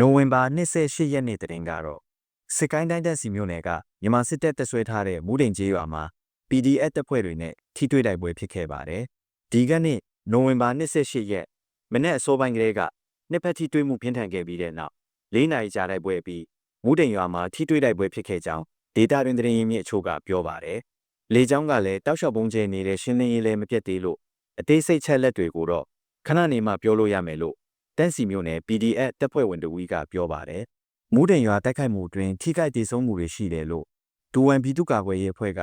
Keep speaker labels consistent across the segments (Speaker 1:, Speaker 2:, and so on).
Speaker 1: နိုဝင်ဘာ28ရက်နေ့တရင်ကတော့စစ်ကိုင်းတိုင်းတပ်စီမြို့နယ်ကမြန်မာစစ်တပ်တပ်ဆွဲထားတဲ့မူဒိန်ကျေးရွာမှာ PDF တပ်ဖွဲ့တွေနဲ့ထိတွေ့တိုက်ပွဲဖြစ်ခဲ့ပါတယ်။ဒီကနေ့နိုဝင်ဘာ28ရက်မနေ့အစောပိုင်းကလေးကနှစ်ဖက်ထိတွေ့မှုပြင်းထန်ခဲ့ပြီးတဲ့နောက်၄နာရီကြာတိုက်ပွဲပြီးမူဒိန်ရွာမှာထိတွေ့တိုက်ပွဲဖြစ်ခဲ့ကြောင်းဒေတာတွင်တရင်ရင်းမြစ်အချို့ကပြောပါတယ်။လေကြောင်းကလည်းတောက်လျှောက်ပုံကျဲနေတဲ့ရှင်းလင်းရေးလည်းမပြတ်သေးလို့အသေးစိတ်ချက်လက်တွေကိုတော့ခဏနေမှပြောလို့ရမယ်လို့ တန့်စီမျိုးနဲ့ PDF တပ်ဖွဲ့ဝင်တဝီကပြောပါတယ်။မူးဒင်ရွာတိုက်ခိုက်မှုအတွင်းထိခိုက်ဒေဆုံးမှုတွေရှိတယ်လို့ဒူဝမ်ပြည်သူ့ကာကွယ်ရေးအဖွဲ့က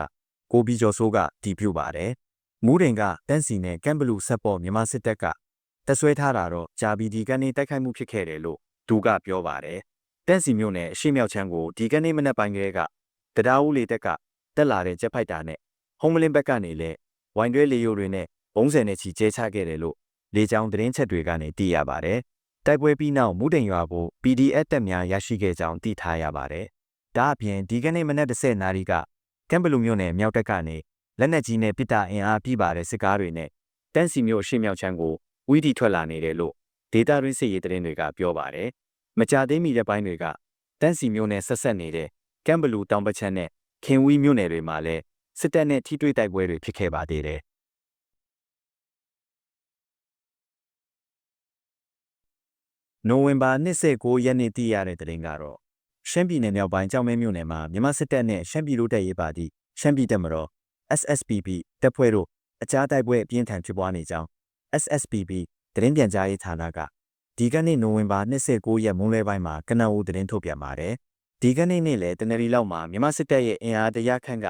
Speaker 1: ကိုဘီကျော်စိုးကတည်ပြုပါတယ်။မူးဒင်ကတန့်စီနဲ့ကမ်ဘလူဆက်ပေါ်မြန်မာစစ်တပ်ကတပ်ဆွဲထားတာတော့ဂျာဘီဒီကနေတိုက်ခိုက်မှုဖြစ်ခဲ့တယ်လို့သူကပြောပါတယ်။တန့်စီမျိုးနဲ့အရှိမြောက်ချမ်းကိုဒီကနေ့မနက်ပိုင်းကလေးကတရားဦးလေတက်ကတက်လာတဲ့ဂျက်ဖိုက်တာနဲ့ဟုံးမလင်းဘက်ကနေလဲဝိုင်တွဲလေယိုတွေနဲ့ဘုံးစင်နဲ့ချီကျဲချခဲ့တယ်လို့ လေကြောင်းသတင်းချက်တွေကနေသိရပါတယ်။တိုက်ပွဲပြီးနောက်မူဒိန်ရွာကို PDF တပ်များရရှိခဲ့ကြောင်းသိထားရပါတယ်။ဒါအပြင်ဒီကနေ့မနက်10နာရီကကမ်ဘလူမြို့နယ်မြောက်တက်ကနေလက်နက်ကြီးနဲ့ပစ်တာအင်အားပြပါတဲ့စစ်ကားတွေနဲ့တန်းစီမြို့ရှေ့မြောက်ချမ်းကိုဝီဒီထွက်လာနေတယ်လို့ဒေတာရင်းစစ်ရေးသတင်းတွေကပြောပါတယ်။မကြသေးမီတဲ့ပိုင်းတွေကတန်းစီမြို့နယ်ဆက်ဆက်နေတဲ့ကမ်ဘလူတောင်ပချမ်းနဲ့ခင်ဝီမြို့နယ်တွေမှာလည်းစစ်တပ်နဲ့ထိတွေ့တိုက်ပွဲတွေဖြစ်ခဲ့ပါသေးတယ်။ နိုဝင်ဘာ29ရက်နေ့တည်ရတဲ့သတင်းကတော့ရှမ်းပြည်နယ်မြောက်ပိုင်းကြောင်မဲမြို့နယ်မှာမြန်မာစစ်တပ်နဲ့ရှမ်းပြည်လူတပ်ရေးပါတီရှမ်းပြည်တပ်မတော် SSPB တပ်ဖွဲ့တို့အကြားတိုက်ပွဲအပြင်းထန်ဖြစ်ပွားနေကြောင်း SSPB သတင်းပြန်ကြားရေးဌာနကဒီကနေ့နိုဝင်ဘာ29ရက်မွန်းလွဲပိုင်းမှာကနအူသတင်းထုတ်ပြန်ပါတယ်။ဒီကနေ့နေ့လေတနရီလောက်မှာမြန်မာစစ်တပ်ရဲ့အင်အားတရခန့်က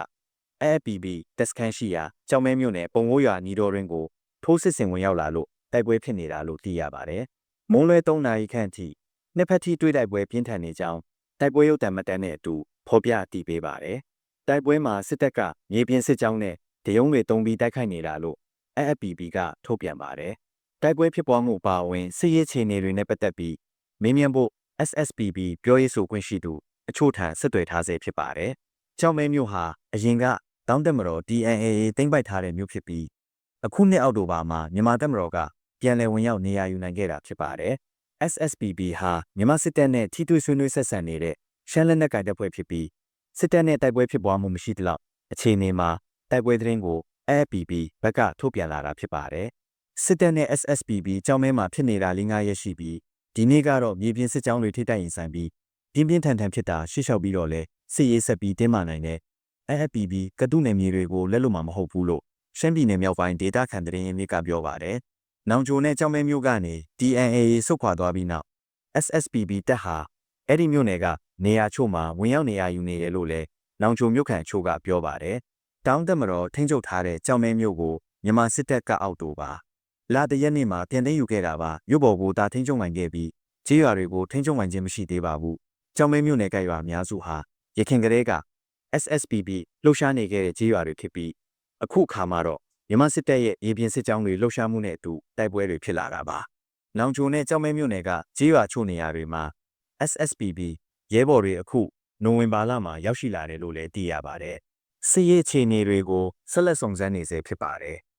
Speaker 1: AFPB တက်စခန်းရှိရာကြောင်မဲမြို့နယ်ပုံဝိုးရွာနီတော်ရင်းကိုထိုးစစ်ဆင်ဝင်ရောက်လာလို့တိုက်ပွဲဖြစ်နေတာလို့သိရပါတယ်။ မွန်းလွဲ3နာရီခန့်ထိနှစ်ဖက်ထိတွေ့တိုက်ပွဲပြင်းထန်နေကြောင်းတိုက်ပွဲရုပ်တံမတန်းနဲ့အတူဖော်ပြတည်ပေးပါတယ်။တိုက်ပွဲမှာစစ်တပ်ကမြေပြင်စစ်ကြောင်းနဲ့တရုံးတွေတုံးပြီးတိုက်ခိုက်နေတာလို့ AFPB ကထုတ်ပြန်ပါတယ်။တိုက်ပွဲဖြစ်ပွားမှုပါဝင်စစ်ရေးခြေအနေတွေနဲ့ပတ်သက်ပြီးမင်းမြန်ဖို့ SSPB ပြောရေးဆိုခွင့်ရှိသူအချို့ထံဆက်သွယ်ထားဆဲဖြစ်ပါတယ်။ကြောင်မဲမျိုးဟာအရင်ကတောင်းတက်မတော် DNAA သိမ်းပိုက်ထားတဲ့မျိုးဖြစ်ပြီးအခုနှစ်အောက်တိုဘာမှာမြန်မာတက်မတော်က ပြန်လည်ဝင်ရောက်နေရာယူနိုင်ခဲ့တာဖြစ်ပါတယ်။ SSPB ဟာမြန်မာစစ်တပ်နဲ့ထိတွေ့ဆွေးနွေးဆက်ဆံနေတဲ့ရှမ်းလက်နက်ကိုင်တပ်ဖွဲ့ဖြစ်ပြီးစစ်တပ်နဲ့တိုက်ပွဲဖြစ်ပွားမှုမရှိသလောက်အခြေအနေမှာတိုက်ပွဲသတင်းကို AFPB ဘက်ကထုတ်ပြန်လာတာဖြစ်ပါတယ်။စစ်တပ်နဲ့ SSPB ကြောင်းမဲမှာဖြစ်နေတာ၄၅ရက်ရှိပြီးဒီနေ့ကတော့မြေပြင်စစ်ကြောင်းတွေထိတိုက်ရင်ဆိုင်ပြီးပြင်းပြင်းထန်ထန်ဖြစ်တာရှေ့လျှောက်ပြီးတော့လဲစစ်ရေးဆက်ပြီးတင်းမာနိုင်တဲ့ AFPB ကတုနယ်မြေတွေကိုလက်လွတ်မှာမဟုတ်ဘူးလို့ရှမ်းပြည်နယ်မြောက်ပိုင်းဒေတာခန်တရင်ရင်းမြစ်ကပြောပါတယ်။ နောင်ဂျိုနဲ့ကြောင်မဲမျိုးကနေ DNA ဆုတ်ခွာသွားပြီးနောက် SSPB တပ်ဟာအဲ့ဒီမြို့နယ်ကနေရာချို့မှာဝင်ရောက်နေရာယူနေတယ်လို့လည်းနောင်ဂျိုမြို့ခံအချို့ကပြောပါတယ်။တောင်းတက်မတော်ထိန်းချုပ်ထားတဲ့ကြောင်မဲမျိုးကိုမြန်မာစစ်တပ်ကအောက်တိုပါလာတရက်နေ့မှာပြန်သိမ်းယူခဲ့တာပါမြို့ပေါ်ကိုတာထိန်းချုပ်နိုင်ခဲ့ပြီးခြေရွာတွေကိုထိန်းချုပ်နိုင်ခြင်းမရှိသေးပါဘူး။ကြောင်မဲမျိုးနယ်ကရွာအများစုဟာရခင်ကလေးက SSPB လှုပ်ရှားနေခဲ့တဲ့ခြေရွာတွေဖြစ်ပြီးအခုအခါမှာတော့ မြန်မာစစ်တပ်ရဲ့ရေပြင်စစ်ကြောင်းတွေလှုပ်ရှားမှုနဲ့အတူတိုက်ပွဲတွေဖြစ်လာတာပါ။နောင်ဂျိုနဲ့ကြောင်မဲမြို့နယ်ကခြေရွာချို့နေရာတွေမှာ SSPB ရဲဘော်တွေအခုနိုဝင်ဘာလမှာရောက်ရှိလာတယ်လို့လည်းသိရပါတယ်။စစ်ရေးအခြေအနေတွေကိုဆက်လက်စုံစမ်းနေစေဖြစ်ပါတယ်။